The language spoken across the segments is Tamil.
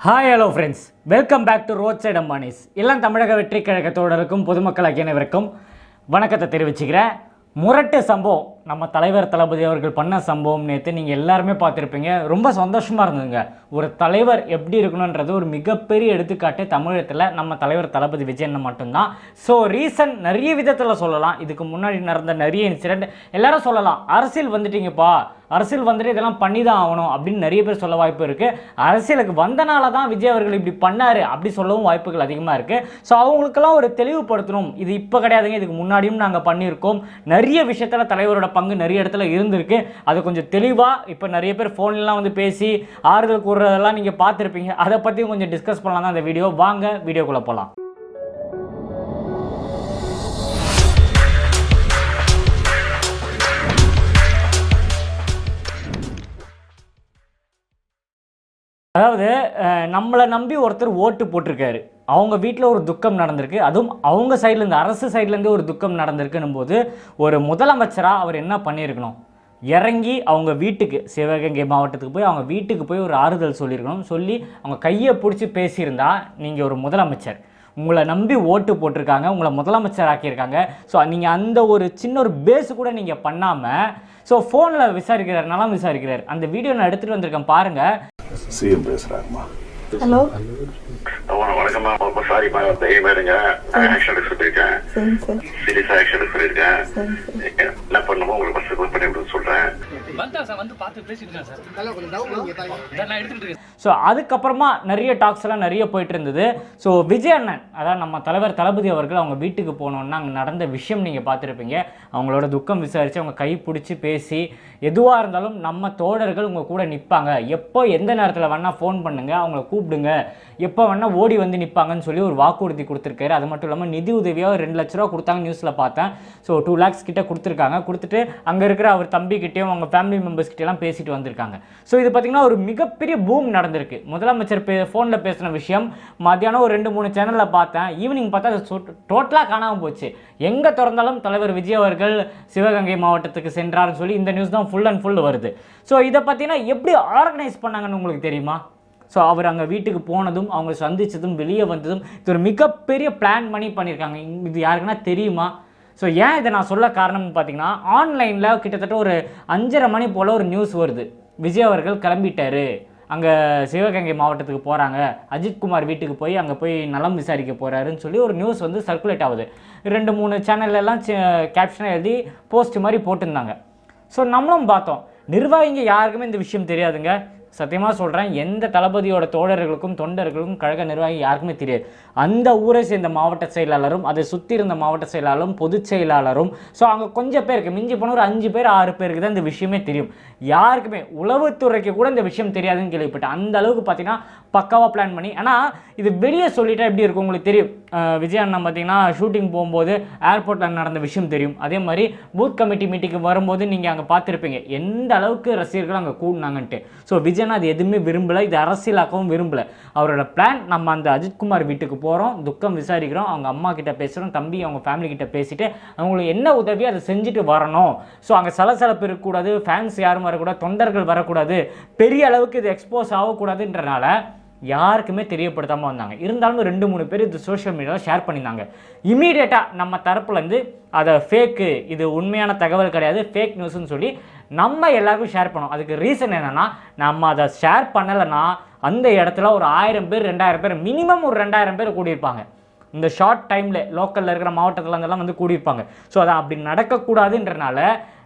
Hi hello friends welcome back to roadside Ambanis எல்லாம் தமிழக வெற்றி கழகத்தோடருக்கும் பொதுமக்கள் அனைவருக்கும் வணக்கத்தை தெரிவிச்சுக்கிறேன். முரட்டு சம்பவம். நம்ம தலைவர் தளபதி அவர்கள் பண்ண சம்பவம் நேற்று நீங்கள் எல்லாருமே பார்த்துருப்பீங்க. ரொம்ப சந்தோஷமாக இருந்ததுங்க. ஒரு தலைவர் எப்படி இருக்கணுன்றது ஒரு மிகப்பெரிய எடுத்துக்காட்டு தமிழகத்தில் நம்ம தலைவர் தளபதி விஜயன் மட்டும்தான். ஸோ ரீசன் நிறைய விதத்தில் சொல்லலாம். இதுக்கு முன்னாடி நடந்த நிறைய இன்சிடென்ட் எல்லாரும் சொல்லலாம். அரசியல் வந்துட்டீங்கப்பா. அரசியல் வந்துட்டு இதெல்லாம் பண்ணி தான் ஆகணும் அப்படின்னு நிறைய பேர் சொல்ல வாய்ப்பு இருக்குது அரசியலுக்கு வந்தனால தான் விஜய் அவர்கள் இப்படி பண்ணார் அப்படி சொல்லவும் வாய்ப்புகள் அதிகமாக இருக்குது ஸோ அவங்களுக்கெல்லாம் ஒரு தெளிவுபடுத்தணும். இது இப்போ கிடையாதுங்க. இதுக்கு முன்னாடியும் நாங்கள் பண்ணியிருக்கோம். நிறைய விஷயத்தில் தலைவரோட பங்கு நிறைய இடத்துல இருந்திருக்கு. அது கொஞ்சம் தெளிவாக இப்போ நிறைய பேர் ஃபோன்லாம் வந்து பேசி ஆறுதல் கூறுறதெல்லாம் நீங்கள் பார்த்துருப்பீங்க. அதை பற்றியும் கொஞ்சம் டிஸ்கஸ் பண்ணலாம் தான் அந்த வீடியோ வாங்க வீடியோக்குள்ளே போகலாம் அதாவது நம்மளை நம்பி ஒருத்தர் ஓட்டு போட்டிருக்காரு. அவங்க வீட்டில் ஒரு துக்கம் நடந்திருக்கு. அதுவும் அவங்க சைட்லேருந்து அரசு சைட்லேருந்து ஒரு துக்கம் நடந்திருக்குன்னும் போது ஒரு முதலமைச்சராக அவர் என்ன பண்ணியிருக்கணும்? இறங்கி அவங்க வீட்டுக்கு சிவகங்கை மாவட்டத்துக்கு போய் அவங்க வீட்டுக்கு போய் ஒரு ஆறுதல் சொல்லியிருக்கணும். சொல்லி அவங்க கையை பிடிச்சி பேசியிருந்தா நீங்கள் ஒரு முதலமைச்சர். உங்களை நம்பி ஓட்டு போட்டிருக்காங்க உங்களை முதலமைச்சர் ஆக்கியிருக்காங்க. ஸோ நீங்கள் அந்த ஒரு சின்ன ஒரு பேஸு கூட நீங்கள் பண்ணாமல் ஸோ ஃபோனில் விசாரிக்கிறார் நலம் விசாரிக்கிறார். அந்த வீடியோ நான் எடுத்துகிட்டு வந்திருக்கேன் பாருங்கள் சிஎம் பேசுறாங்கம்மா ஹலோ வணக்கம்மா ரொம்ப சாரிம்மா தைரியமா இருங்க ஆக்ஷன் எடுக்க சொல்லியிருக்கேன். சீரியஸா ஆக்ஷன் எடுக்க சொல்லியிருக்கேன். என்ன பண்ணுமோ உங்களுக்கு ஃபர்ஸ்ட் பண்ணி சொல்றேன். ஸோ அதுக்கப்புறமா நிறைய டாக்ஸ் எல்லாம் நிறைய போயிட்டு இருந்தது. ஸோ விஜய் அண்ணன் அதாவது நம்ம தலைவர் தளபதி அவர்கள் அவங்க வீட்டுக்கு போனோன்னா அங்கே நடந்த விஷயம் நீங்கள் பார்த்துருப்பீங்க. அவங்களோட துக்கம் விசாரித்து அவங்க கை பிடிச்சி பேசி எதுவாக இருந்தாலும் நம்ம தோழர்கள் உங்கள் கூட நிற்பாங்க எப்போ எந்த நேரத்தில் வேணால் ஃபோன் பண்ணுங்க அவங்கள கூப்பிடுங்க. எப்போ வேணால் ஓடி வந்து நிற்பாங்கன்னு சொல்லி ஒரு வாக்குறுதி கொடுத்துருக்காரு. அது மட்டும் இல்லாமல் நிதி உதவியாக ரெண்டு லட்ச ரூபா கொடுத்தாங்க நியூஸில் பார்த்தேன். ஸோ டூ லேக்ஸ் கிட்டே கொடுத்துருக்காங்க. கொடுத்துட்டு அங்கே இருக்கிற அவர் தம்பிக்கிட்டேயும் அவங்க ஃபேமிலி மெம்பர்ஸ் கிட்டேலாம் பேசிட்டு வந்திருக்காங்க. ஸோ இது பார்த்திங்கன்னா ஒரு மிகப்பெரிய பூம் நடந்திருக்கு. முதலமைச்சர் பே ஃபோனில் பேசின விஷயம். மத்தியானம் ஒரு ரெண்டு மூணு சேனலில் பார்த்தேன். ஈவினிங் பார்த்தா அது டோட்டலாக காணாமல் போச்சு. எங்கே திறந்தாலும் தலைவர் விஜய் அவர்கள் சிவகங்கை மாவட்டத்துக்கு சென்றார்னு சொல்லி இந்த நியூஸ் தான் ஃபுல் அண்ட் ஃபுல் வருது. ஸோ இதை பார்த்தீங்கன்னா எப்படி ஆர்கனைஸ் பண்ணாங்கன்னு உங்களுக்கு தெரியுமா? ஸோ அவர் அங்கே வீட்டுக்கு போனதும் அவங்க சந்தித்ததும் வெளியே வந்ததும் இது ஒரு மிகப்பெரிய பிளான் பண்ணி பண்ணியிருக்காங்க இது யாருக்குன்னா தெரியுமா? ஸோ ஏன் இதை நான் சொல்ல காரணம்னு பார்த்தீங்கன்னா ஆன்லைனில் கிட்டத்தட்ட ஒரு அஞ்சரை மணி போல் ஒரு நியூஸ் வருது. விஜய் அவர்கள் கிளம்பிட்டார். அங்கே சிவகங்கை மாவட்டத்துக்கு போகிறாங்க அஜித்குமார் வீட்டுக்கு போய் அங்கே போய் நலம் விசாரிக்க போகிறாருன்னு சொல்லி ஒரு நியூஸ் வந்து சர்க்குலேட் ஆகுது. ரெண்டு மூணு சேனல்லலாம் கேப்ஷனாக எழுதி போஸ்ட் மாதிரி போட்டிருந்தாங்க. ஸோ நம்மளும் பார்த்தோம். நிர்வாகிங்க யாருக்குமே இந்த விஷயம் தெரியாதுங்க. சத்தியமாக சொல்கிறேன் எந்த தளபதியோட தோழர்களுக்கும் தொண்டர்களுக்கும் கழக நிர்வாகி யாருக்குமே தெரியாது. அந்த ஊரை சேர்ந்த மாவட்ட செயலாளரும் அதை சுற்றி இருந்த மாவட்ட செயலாளரும் பொதுச் செயலாளரும் ஸோ அங்கே கொஞ்சம் பேருக்கு மிஞ்சி போன ஒரு அஞ்சு பேர் ஆறு பேருக்கு தான் இந்த விஷயமே தெரியும். யாருக்குமே உளவுத்துறைக்கு கூட இந்த விஷயம் தெரியாதுன்னு கேள்விப்பட்டேன். அந்த அளவுக்கு பார்த்தீங்கன்னா பக்காவாக பிளான் பண்ணி ஆனால் இது வெளியே சொல்லிட்டா எப்படி இருக்கும் உங்களுக்கு தெரியும்? விஜய் அண்ணன் பார்த்தீங்கன்னா ஷூட்டிங் போகும்போது ஏர்போர்ட்டில் நடந்த விஷயம் தெரியும். அதே மாதிரி பூத் கமிட்டி மீட்டிங்கு வரும்போது நீங்கள் அங்கே பார்த்துருப்பீங்க எந்த அளவுக்கு ரசிகர்கள் அங்கே கூடினாங்கன்ட்டு. ஸோ விஜயன் அது எதுவுமே விரும்பலை இது அரசியலாக்கவும் விரும்பலை. அவரோட பிளான் நம்ம அந்த அஜித்குமார் வீட்டுக்கு போகிறோம் துக்கம் விசாரிக்கிறோம் அவங்க அம்மா கிட்ட பேசுகிறோம் தம்பி அவங்க ஃபேமிலி கிட்ட பேசிட்டு அவங்களுக்கு என்ன உதவியோ அதை செஞ்சுட்டு வரணும். ஸோ அங்கே சலசலப்பு இருக்கக்கூடாது ஃபேன்ஸ் யாரும் வரக்கூடாது தொண்டர்கள் வரக்கூடாது பெரிய அளவுக்கு இது எக்ஸ்போஸ் ஆகக்கூடாதுன்றனால யாருக்குமே தெரியப்படுத்தாமல் வந்தாங்க. இருந்தாலும் ரெண்டு மூணு பேர் இது சோஷியல் மீடியாவில் ஷேர் பண்ணியிருந்தாங்க. இமீடியட்டாக நம்ம தரப்புலேருந்து அதை ஃபேக்கு இது உண்மையான தகவல் கிடையாது ஃபேக் நியூஸ்னு சொல்லி நம்ம எல்லாருக்கும் ஷேர் பண்ணோம். அதுக்கு ரீசன் என்னென்னா நம்ம அதை ஷேர் பண்ணலைன்னா அந்த இடத்துல ஒரு ஆயிரம் பேர் ரெண்டாயிரம் பேர் மினிமம் ஒரு ரெண்டாயிரம் பேர் கூடியிருப்பாங்க. இந்த ஷார்ட் டைமில் லோக்கலில் இருக்கிற மாவட்டத்தில் இருந்தெல்லாம் வந்து கூடியிருப்பாங்க. ஸோ அதை அப்படி நடக்கக்கூடாதுன்றனால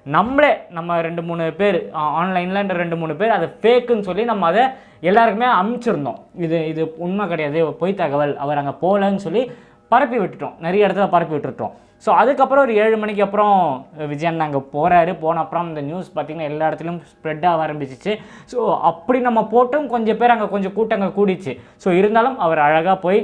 நம்மளே நம்ம ரெண்டு மூணு பேர் ஆன்லைனில் ரெண்டு மூணு பேர் அதை ஃபேக்குன்னு சொல்லி நம்ம அதை எல்லாருக்குமே அமுச்சிருந்தோம். இது இது உண்மை கிடையாது பொய் தகவல். அவர் அங்கே போகலன்னு சொல்லி பரப்பி விட்டுட்டோம். நிறைய இடத்துல பரப்பி விட்டுட்டோம். ஸோ அதுக்கப்புறம் ஒரு ஏழு மணிக்கு அப்புறம் விஜயன் அங்கே போகிறாரு போன அப்புறம் இந்த நியூஸ் பார்த்திங்கன்னா எல்லா இடத்துலையும் ஸ்ப்ரெட் ஆக ஆரம்பிச்சிச்சு. ஸோ அப்படி நம்ம போட்டும் கொஞ்சம் பேர் அங்கே கொஞ்சம் கூட்டங்கள் கூடிச்சு. ஸோ இருந்தாலும் அவர் அழகாக போய்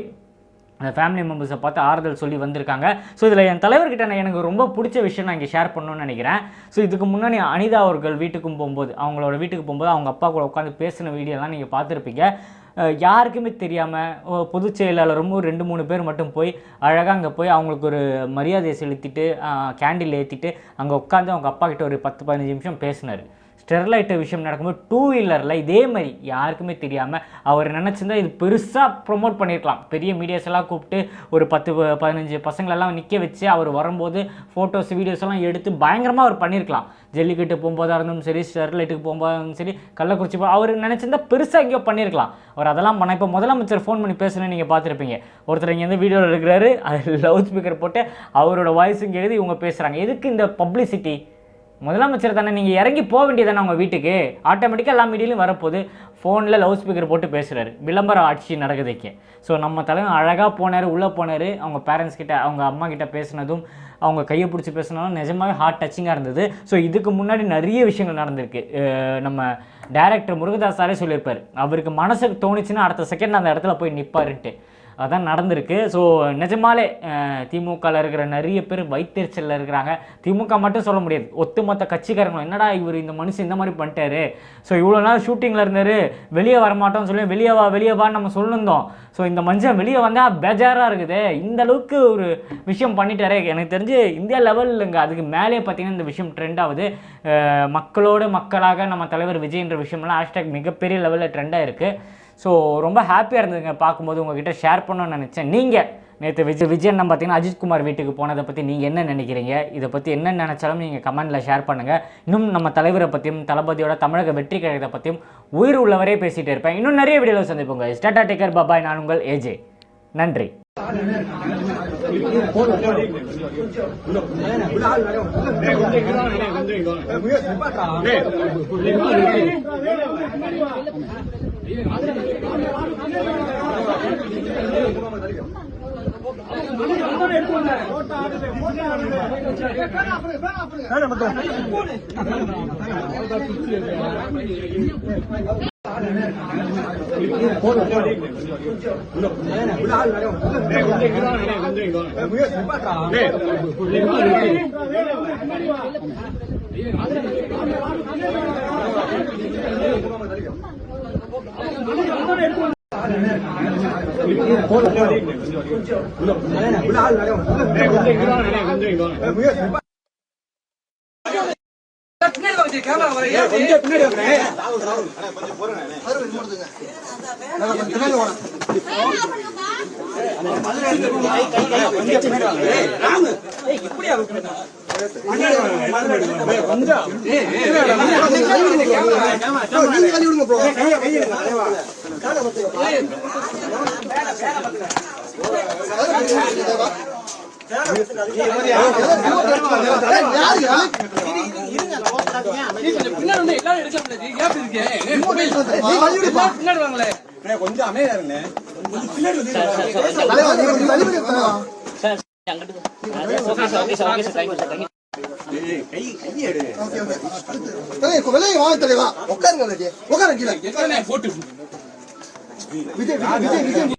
ஃபேமிலி மெம்பர்ஸை பார்த்து ஆறுதல் சொல்லி வந்திருக்காங்க. ஸோ இதில் என் தலைவர்கிட்ட நான் எனக்கு ரொம்ப பிடிச்ச விஷயம் நான் இங்கே ஷேர் பண்ணணும்னு நினைக்கிறேன். ஸோ இதுக்கு முன்னாடி அனிதா அவர்கள் வீட்டுக்கும் போகும்போது அவங்களோட வீட்டுக்கு போகும்போது அவங்க அப்பா கூட உட்காந்து பேசின வீடியோலாம் நீங்கள் பார்த்துருப்பீங்க. யாருக்குமே தெரியாமல் பொதுச் செயலாளரும் ரெண்டு மூணு பேர் மட்டும் போய் அழகாக அங்கே போய் அவங்களுக்கு ஒரு மரியாதையை செலுத்திட்டு கேண்டில் ஏற்றிட்டு அங்கே உட்காந்து அவங்க அப்பா கிட்ட ஒரு பத்து பதினஞ்சு நிமிஷம் பேசினார். ஸ்டெர்லைட் விஷயம் நடக்கும்போது டூ வீலரில் இதே மாதிரி யாருக்குமே தெரியாமல் அவர் நினச்சிருந்தா இது பெருசாக ப்ரொமோட் பண்ணியிருக்கலாம் பெரிய மீடியாஸ் எல்லாம் கூப்பிட்டு ஒரு பத்து ப- பதினஞ்சு பசங்களெல்லாம் நிற்க வச்சு அவர் வரும்போது ஃபோட்டோஸ் வீடியோஸ் எல்லாம் எடுத்து பயங்கரமாக அவர் பண்ணியிருக்கலாம் ஜல்லிக்கட்டு போகும்போதாக இருந்தாலும் சரி ஸ்டெர்லைட்டுக்கு போகும்போதாக இருந்தாலும் சரி கள்ளக்குறிச்சி போ அவர் நினச்சிருந்தா பெருசாக எங்கேயோ பண்ணியிருக்கலாம் அவர் அதெல்லாம் பண்ண இப்போ முதலமைச்சர் ஃபோன் பண்ணி பேசுனேன்னு நீங்கள் பார்த்துருப்பீங்க. ஒருத்தர் இங்கே வந்து வீடியோவில் இருக்கிறாரு அது லவுட் ஸ்பீக்கர் போட்டு அவரோட வாய்ஸும் கேட்குது இவங்க பேசுகிறாங்க எதுக்கு இந்த பப்ளிசிட்டி முதலமைச்சர் தானே நீங்கள் இறங்கி போக வேண்டியதானே உங்கள் வீட்டுக்கு? ஆட்டோமேட்டிக்காக எல்லா மீடியிலும் வரப்போகுது. ஃபோனில் லவ் ஸ்பீக்கர் போட்டு பேசுகிறாரு விளம்பர ஆட்சி நடக்குதுக்கே ஸோ நம்ம தலைவன் அழகாக போனார் உள்ளே போனார். அவங்க பேரண்ட்ஸ் கிட்ட அவங்க அம்மா கிட்ட பேசினதும் அவங்க கையை பிடிச்சி பேசினாலும் நிஜமாகவே ஹார்ட் டச்சிங்காக இருந்தது. ஸோ இதுக்கு முன்னாடி நிறைய விஷயங்கள் நடந்திருக்கு. நம்ம டைரக்டர் முருகதாஸ் சாரே சொல்லியிருப்பார். அவருக்கு மனசுக்கு தோணுச்சுன்னா அடுத்த செகண்ட் அந்த இடத்துல போய் நிற்பாருன்ட்டு அதான் நடந்திருக்கு. ஸோ நிஜமாலே திமுகவில் இருக்கிற நிறைய பேர் வைத்தறிச்சலில் இருக்கிறாங்க. திமுக மட்டும் சொல்ல முடியாது. ஒட்டுமொத்த கட்சிக்காரங்களும் என்னடா இவர் இந்த மனுஷன் இந்த மாதிரி பண்ணிட்டாரு? ஸோ இவ்வளோ நாள் ஷூட்டிங்கில் இருந்தார். வெளியே வரமாட்டோம்னு சொல்லி வெளியே வா வெளியே வான்னு நம்ம சொல்லியிருந்தோம் ஸோ இந்த மனுஷன் வெளியே வந்தால் பேஜாராக இருக்குது. இந்த அளவுக்கு ஒரு விஷயம் பண்ணிட்டாரே. எனக்கு தெரிஞ்சு இந்தியா லெவலுங்க அதுக்கு மேலே பார்த்தீங்கன்னா இந்த விஷயம் ட்ரெண்ட் ஆகுது. மக்களோடு மக்களாக நம்ம தலைவர் விஜய்ன்ற விஷயம்லாம் ஹேஷ்டேக் மிகப்பெரிய லெவலில் ட்ரெண்டாக இருக்குது ஸோ ரொம்ப ஹாப்பியாக இருந்ததுங்க. பார்க்கும்போது உங்ககிட்ட ஷேர் பண்ணணும்னு நினச்சேன். நீங்கள் நேற்று விஜய் விஜய் அண்ணன் பார்த்தீங்கன்னா அஜித்குமார் வீட்டுக்கு போனதை பற்றி நீங்கள் என்ன நினைக்கிறீங்க? இதை பற்றி என்ன நினச்சாலும் நீங்கள் கமெண்ட்டில் ஷேர் பண்ணுங்கள் இன்னும் நம்ம தலைவரை பற்றியும் தளபதியோட தமிழக வெற்றி கழகத்தை பற்றியும் உயிர் உள்ளவரே பேசிகிட்டே இருப்பேன். இன்னும் நிறைய வீடியோவில் சந்திப்போங்க ஸ்டாட்டா டேக்கர் பாபாய் நான் உங்கள் ஏஜே நன்றி. பின்னாடி வந்து எல்லாரும் எடுக்கலாம் பின்னாடி வாங்களே கொஞ்சம் அமைதியா இருங்க விலையை உட்காருங்க விஜய் விஜய் விஜய்